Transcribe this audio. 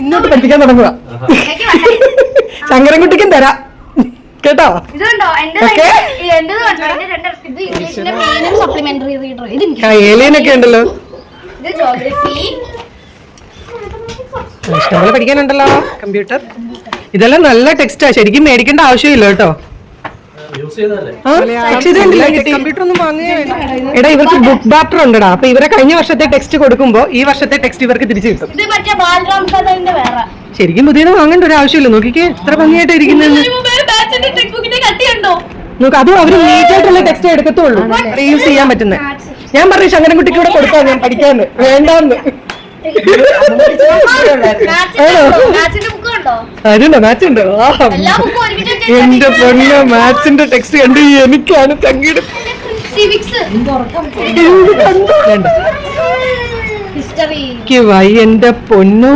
ഇന്നോട്ട് പഠിപ്പിക്കാൻ തുടങ്ങുക. ശങ്കരൻകുട്ടിക്കും തരാം. കേട്ടോ? ഏലിയനൊക്കെ ഉണ്ടല്ലോ. ഇഷ്ടംപോലെ പഠിക്കാനുണ്ടല്ലോ. കമ്പ്യൂട്ടർ. ഇതെല്ലാം നല്ല ടെക്സ്റ്റാ ശരിക്കും മേടിക്കേണ്ട ആവശ്യമില്ല കേട്ടോ. കമ്പ്യൂട്ടർ ഒന്നും. എടാ ഇവർക്ക് ബുക്ക് ബാറ്റർ ഉണ്ടടാ. അപ്പൊ ഇവരെ കഴിഞ്ഞ വർഷത്തെ ടെക്സ്റ്റ് കൊടുക്കുമ്പോ ഈ വർഷത്തെ ടെക്സ്റ്റ് ഇവർക്ക് തിരിച്ചു കിട്ടും. ശരിക്കും പുതിയത് വാങ്ങേണ്ട ഒരു ആവശ്യമില്ല. നോക്കിക്കേ എത്ര ഭംഗിയായിട്ട് ഇരിക്കുന്നത് നോക്ക് അതും അവർ നീറ്റ് ആയിട്ടുള്ള ടെക്സ്റ്റ് എടുക്കത്തുള്ളൂ. റീയൂസ് ചെയ്യാൻ പറ്റുന്നത് ഞാൻ പറഞ്ഞു ശങ്കരൻകുട്ടിക്ക് ഇവിടെ കൊടുക്കാം ഞാൻ പഠിക്കാന്ന്. വേണ്ടാന്ന്. അതിണ്ടോ മാച്ച് ഉണ്ടോ? ആ. എന്റെ പൊന്ന് മാത്സിന്റെ ടെക്സ്റ്റ് കണ്ട് എനിക്കാണ് തങ്ങിയുടെ. വേണ്ട ഹിസ്റ്ററി വൈ എന്റെ പൊന്നു.